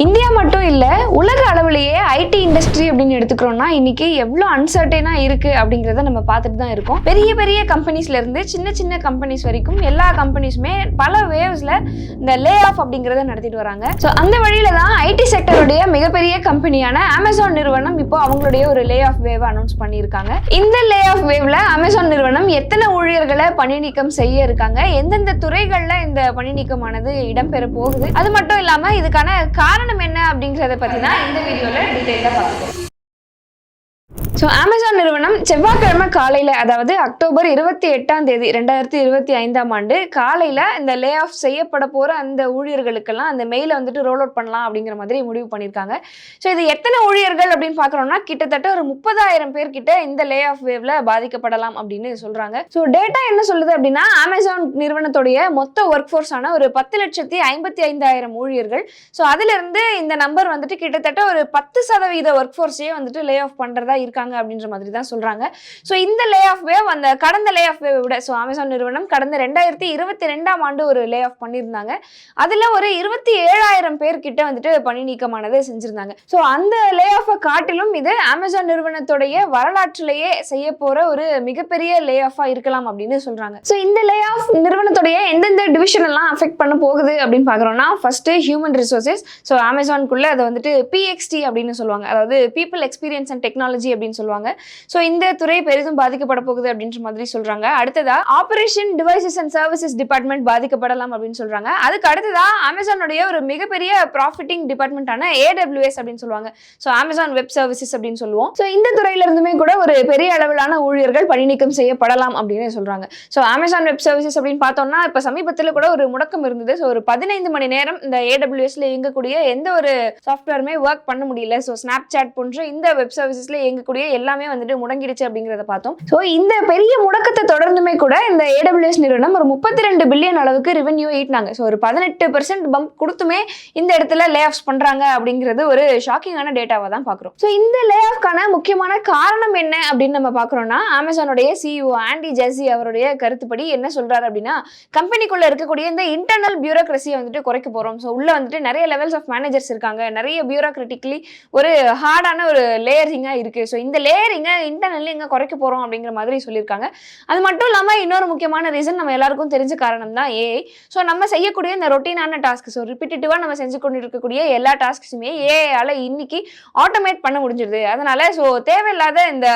Ini மட்டும் இல்லை உலக அளவுலேயே ஐடி இண்டஸ்ட்ரி அப்படின்னு எடுத்துக்கிறோம்னா இன்னைக்கு எவ்வளோ அன்சர்டைனா இருக்கு அப்படிங்கிறத நம்ம பார்த்துட்டு தான் இருக்கோம். பெரிய பெரிய கம்பெனிஸ்ல இருந்து சின்ன சின்ன கம்பெனிஸ் வரைக்கும் எல்லா கம்பெனிஸுமே பல வேவ்ஸ்ல இந்த லே ஆஃப் அப்படிங்கிறத நடத்திட்டு வராங்க. ஸோ அந்த வழியில தான் ஐடி செக்டருடைய மிகப்பெரிய கம்பெனியான அமேசான் நிறுவனம் இப்போ அவங்களுடைய ஒரு லே ஆஃப் வேவ் அனௌன்ஸ் பண்ணியிருக்காங்க. இந்த லே ஆஃப் வேவ்ல அமேசான் நிறுவனம் எத்தனை ஊழியர்களை பணி நீக்கம் செய்ய இருக்காங்க? எந்தெந்த துறைகள்ல இந்த பணி நீக்கமானது இடம்பெற போகுது? அது மட்டும் இல்லாம இதுக்கான காரணம் என்ன அப்படிங்கறத பத்தி தான் இந்த வீடியோல டீடைலா பார்ப்போம் ஸோ அமேசான் நிறுவனம் செவ்வாய்க்கிழமை காலையில் அதாவது அக்டோபர் இருபத்தி எட்டாம் தேதி ரெண்டாயிரத்தி இருபத்தி ஐந்தாம் ஆண்டு காலையில் இந்த லே ஆஃப் செய்யப்பட போகிற அந்த ஊழியர்களுக்கெல்லாம் அந்த மெயிலை வந்துட்டு ரோல் அவுட் பண்ணலாம் அப்படிங்கிற மாதிரி முடிவு பண்ணியிருக்காங்க. ஸோ இது எத்தனை ஊழியர்கள் அப்படின்னு பார்க்குறோம்னா கிட்டத்தட்ட ஒரு முப்பதாயிரம் பேர் கிட்ட இந்த லே ஆஃப் வேவ்ல பாதிக்கப்படலாம் அப்படின்னு சொல்கிறாங்க ஸோ டேட்டா என்ன சொல்லுது அப்படின்னா அமேசான் நிறுவனத்துடைய மொத்த ஒர்க் ஃபோர்ஸான ஒரு பத்து லட்சத்தி ஐம்பத்தி ஐந்தாயிரம் ஊழியர்கள். ஸோ அதிலிருந்து இந்த நம்பர் வந்துட்டு கிட்டத்தட்ட ஒரு பத்து சதவீத ஒர்க் ஃபோர்ஸையே வந்துட்டு லே ஆஃப் பண்ணுறதா இருக்காங்க. அப்படின்ற மாதிரி தான் சொல்றாங்க. ஸோ இந்த லே ஆஃப் வேவ் அந்த கடந்த லே ஆஃப் வேவ் விட ஸோ அமேசான் நிறுவனம் கடந்த ரெண்டாயிரத்தி இருபத்தி ரெண்டாம் ஆண்டு ஒரு லே ஆஃப் பண்ணியிருந்தாங்க. அதில் ஒரு இருபத்தி ஏழாயிரம் பேர் கிட்ட வந்துட்டு பணி நீக்கமானது செஞ்சிருந்தாங்க. ஸோ அந்த லே ஆஃபை காட்டிலும் இது அமேசான் நிறுவனத்துடைய வரலாற்றிலேயே செய்ய போற ஒரு மிகப்பெரிய லே ஆஃபா இருக்கலாம் அப்படின்னு சொல்றாங்க. ஸோ இந்த லே ஆஃப் நிறுவனத்துடைய எந்தெந்த டிவிஷன் எல்லாம் அஃபெக்ட் பண்ண போகுது அப்படின்னு பார்க்குறோம்னா ஃபர்ஸ்ட் ஹியூமன் ரிசோர்சஸ் ஸோ அமேசான்குள்ளே அதை வந்துட்டு பிஎக்ஸ்டி அப்படின்னு சொல்லுவாங்க. அதாவது பீப்புள் எக்ஸ்பீரியன்ஸ் அண்ட் டெக்னாலஜி அப்படின்னு சொல்லுவாங்க. ஸோ இந்த துறை பெரிதும் பாதிக்கப்பட போகுது அப்படின்ற மாதிரி சொல்றாங்க. அடுத்ததா operation devices and services department பாதிக்கப்படலாம் அப்படின்னு சொல்றாங்க. அதுக்கு அடுத்ததா அமேசானுடைய ஒரு மிகப்பெரிய ப்ராஃபிட்டிங் டிபார்ட்மெண்ட்டான ஏடபிள்யூஎஸ் அப்படின்னு சொல்லுவாங்க. ஸோ அமேசான் வெப் சர்வீசஸ் அப்படின்னு சொல்லுவோம். ஸோ இந்த துறையில இருந்துமே கூட ஒரு பெரிய அளவிலான ஊழியர்கள் பணி நீக்கம் செய்யப்படலாம் அப்படின்னு சொல்றாங்க. ஸோ அமேசான் வெப் சர்வீசஸ் அப்படின்னு பார்த்தோம்னா இப்போ சமீபத்தில் கூட ஒரு முடக்கம் இருந்தது. ஸோ ஒரு பதினைந்து மணி நேரம் இந்த ஏடபிள்யூஎஸ்ல இயங்கக்கூடிய எந்த ஒரு சாஃப்ட்வேருமே ஒர்க் பண்ண முடியல. ஸோ ஸ்னாப் சாட் போன்ற இந்த வெப் சர்வீசஸ்ல இயங்கக்கூடிய எல்லாமே வந்துட்டு முடங்கிடுச்சு அப்படிங்கிறத பார்த்தோம். ஸோ இந்த பெரிய முடக்கத்தை தொடர்ந்துமே கூட இந்த ஏடபிள்யூஎஸ் நிறுவனம் ஒரு முப்பத்தி ரெண்டு பில்லியன் அளவுக்கு ரெவென்யூ ஈட்டினாங்க. ஸோ ஒரு பதினெட்டு பெர்சென்ட் பம்ப் கொடுத்துமே இந்த இடத்துல லே ஆஃப்ஸ் பண்றாங்க அப்படிங்கிறது ஒரு ஷாக்கிங்கான டேட்டாவை தான் பார்க்குறோம். ஸோ இந்த லே ஆஃப்கான முக்கியமான காரணம் என்ன அப்படின்னு நம்ம பார்க்குறோம்னா அமேசானுடைய சிஇஓ ஆண்டி ஜெர்சி அவருடைய கருத்துப்படி என்ன சொல்றாரு அப்படின்னா கம்பெனிக்குள்ள இருக்கக்கூடிய இந்த இன்டர்னல் பியூரோக்ரஸியை வந்துட்டு குறைக்க போறோம். ஸோ உள்ள வந்துட்டு நிறைய லெவல்ஸ் ஆஃப் மேனேஜர்ஸ் இருக்காங்க. நிறைய பியூரோக்ரட்டிக்லி ஒரு ஹார்டான ஒரு லேயரிங்காக இருக்கு. ஸோ இந்த லேயரிங்க இன்டர்னல்லி எங்க குறைக்க போறோம் அப்படிங்கிற மாதிரி சொல்லியிருக்காங்க. அது மட்டும் இல்லாம இன்னொரு முக்கியமான ரீசன் நம்ம எல்லாருக்கும் தெரிஞ்ச காரணம் தான் ஏஐ ஸோ நம்ம செய்யக்கூடிய இந்த ரொட்டீனான டாஸ்க் ஸோ ரிப்பீட்டேட்டிவா நம்ம செஞ்சு கொண்டு இருக்கக்கூடிய எல்லா டாஸ்க்ஸுமே ஏஐயால இன்னைக்கு ஆட்டோமேட் பண்ண முடிஞ்சிருது. அதனால ஸோ தேவையில்லாத இந்த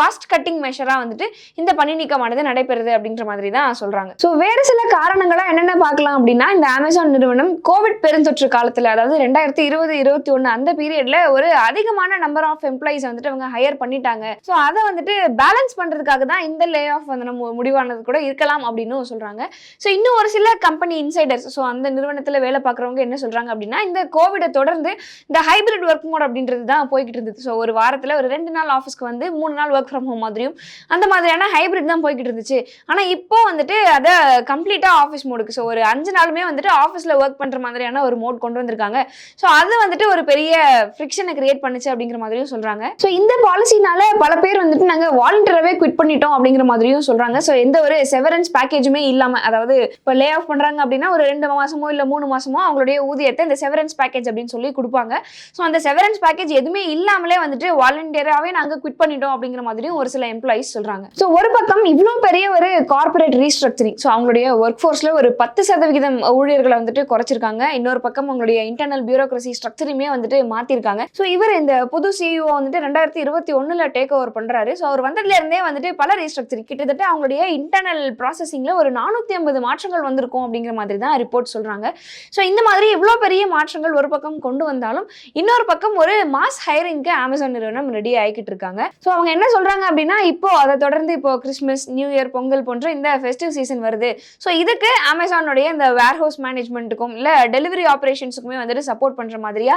காஸ்ட் கட்டிங் மெஷராக வந்துட்டு இந்த பணி நீக்கமானது நடைபெறுது அப்படின்ற மாதிரி தான் சொல்றாங்க. ஸோ வேறு சில காரணங்களாக என்னென்ன பார்க்கலாம் அப்படின்னா இந்த அமேசான் நிறுவனம் கோவிட் பெருந்தொற்று காலத்தில் அதாவது ரெண்டாயிரத்தி இருபது இருபத்தி ஒன்று அந்த பீரியடில் ஒரு அதிகமான நம்பர் ஆஃப் எம்ப்ளாயிஸ் வந்துட்டு அவங்க ஹையர் பண்ணிட்டாங்க. ஸோ அதை வந்துட்டு பேலன்ஸ் பண்றதுக்காக தான் இந்த லே ஆஃப் வந்து நம்ம முடிவானது கூட இருக்கலாம் அப்படின்னு சொல்றாங்க. ஸோ இன்னும் ஒரு சில கம்பெனி இன்சைடர்ஸ் ஸோ அந்த நிறுவனத்தில் வேலை பார்க்குறவங்க என்ன சொல்றாங்க அப்படின்னா இந்த கோவிடை தொடர்ந்து இந்த ஹைபிரிட் ஒர்க் மோட் அப்படின்றது தான் போய்கிட்டு இருந்தது. ஸோ ஒரு வாரத்தில் ஒரு ரெண்டு நாள் ஆஃபீஸ்க்கு வந்து மூணு நாள் ஒர்க் ஃப்ரம் ஹோம் மாதிரியும் அந்த மாதிரியான ஹைபிரிட் தான் போய்கிட்டு இருந்துச்சு. ஆனால் இப்போ வந்துட்டு அதை கம்ப்ளீட்டாக ஆஃபீஸ் மோடுக்கு ஸோ ஒரு அஞ்சு நாளுமே வந்துட்டு ஆஃபீஸில் ஒர்க் பண்ணுற மாதிரியான ஒரு மோட் கொண்டு வந்திருக்காங்க. ஸோ அது வந்துட்டு ஒரு பெரிய ஃப்ரிக்ஷனை கிரியேட் பண்ணுச்சு அப்படிங்கிற மாதிரியும் சொல்கிறாங்க ஸோ இந்த பாலிசினால பல பேர் வந்துட்டு நாங்கள் வாலண்டியராகவே குவிட் பண்ணிட்டோம் அப்படிங்கிற மாதிரியும் சொல்கிறாங்க ஸோ எந்த ஒரு செவரன்ஸ் பேக்கேஜுமே இல்லாமல் அதாவது இப்போ லே ஆஃப் பண்ணுறாங்க அப்படின்னா ஒரு ரெண்டு மாசமோ இல்லை மூணு மாசமோ அவங்களுடைய ஊதியத்தை இந்த செவரன்ஸ் பேக்கேஜ் அப்படின்னு சொல்லி கொடுப்பாங்க. ஸோ அந்த செவரன்ஸ் பேக்கேஜ் எதுவுமே இல்லாமலே வந்துட்டு வாலண்டியராகவே நாங்கள் குவிட் பண்ணிட்டோம் அப்படிங்கிற மாதிரியும் ஒரு சில எம்ப்ளாயிஸ் சொல்கிறாங்க ஸோ ஒரு பக்கம் இவ்வளோ பெரிய ஒரு கார்பரேட் ரீஸ்ட்ரக்சரிங் ஸோ அவங்களுடைய ஒர்க் ஃபோர்ஸ்ல ஒரு பத்து சதவிகிதம் ஊழியர்களை வந்துட்டு குறைச்சிருக்காங்க. இன்னொரு பக்கம் அவங்களுடைய இன்டர்னல் பியூரோக்ரசி ஸ்ட்ரக்சரையுமே வந்துட்டு மாற்றிருக்காங்க ஸோ இவர் இந்த புது சிஇஓ வந்துட்டு ரெண்டாயிரத்தி இருபத்தி ஒன்றில் டேக் ஓவர் பண்ணுறாரு ஸோ அவர் வந்ததுலேருந்தே வந்துட்டு பல ரீஸ்ட்ரக்சரிங் கிட்டத்தட்ட அவங்களுடைய இன்டர்னல் ப்ராசஸிங்கில் ஒரு நானூற்றி ஐம்பது மாற்றங்கள் வந்திருக்கும் அப்படிங்கிற மாதிரி தான் ரிப்போர்ட் சொல்கிறாங்க ஸோ இந்த மாதிரி இவ்வளோ பெரிய மாற்றங்கள் ஒரு பக்கம் கொண்டு வந்தாலும் இன்னொரு பக்கம் ஒரு மாஸ் ஹைரிங்க்கு அமேசான் நிறுவனம் ரெடி ஆகிக்கிட்டு இருக்காங்க. ஸோ அவங்க என்ன சொல்கிறாங்க அப்படின்னா இப்போ அதை தொடர்ந்து இப்போ கிறிஸ்மஸ் நியூ இயர் பொங்கல் போன்ற இந்த ஃபெஸ்டிவ் சீசன் வருது. ஸோ இதுக்கு அமேசானுடைய இந்த வேர் ஹவுஸ் மேனேஜ்மெண்ட்டுக்கும் இல்லை டெலிவரி ஆப்ரேஷன்ஸுக்குமே வந்துட்டு சப்போர்ட் பண்ணுற மாதிரியா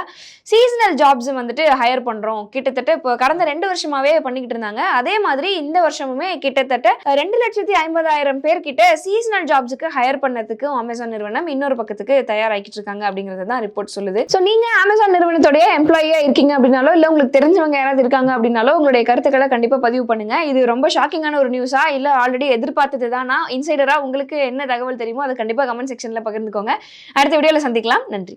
சீசனல் ஜாப்ஸ் வந்துட்டு ஹையர் பண்ணுறோம் கிட்டத்தட்ட இப்போ கடந்த ரெண்டு வருஷமாவே பண்ணிக்கிட்டு இருந்தாங்க. அதே மாதிரி இந்த வருஷமுமே கிட்டத்தட்ட ரெண்டு லட்சத்தி ஐம்பதாயிரம் பேர் கிட்ட சீசனல் ஜாப்ஸுக்கு ஹையர் பண்ணதுக்கு அமேசான் நிறுவனம் இன்னொரு பக்கத்துக்கு தயாராகிட்டு இருக்காங்க அப்படிங்கறது தான் ரிப்போர்ட் சொல்லுது. ஸோ நீங்க அமேசான் நிறுவனத்துடைய எம்ப்ளாயியா இருக்கீங்க அப்படின்னாலோ இல்லை உங்களுக்கு தெரிஞ்சவங்க யாராவது இருக்காங்க அப்படின்னாலோ உங்களுடைய கருத்துக்களை கண்டிப்பா பதிவு பண்ணுங்க. இது ரொம்ப ஷாக்கிங்கான ஒரு நியூஸா இல்ல ஆல்ரெடி எதிர்பார்த்தது தானா? இன்சைடரா உங்களுக்கு என்ன தகவல் தெரியுமோ அதை கண்டிப்பா கமெண்ட் செக்ஷன்ல பகிர்ந்துக்கோங்க. அடுத்த வீடியோல சந்திக்கலாம். நன்றி.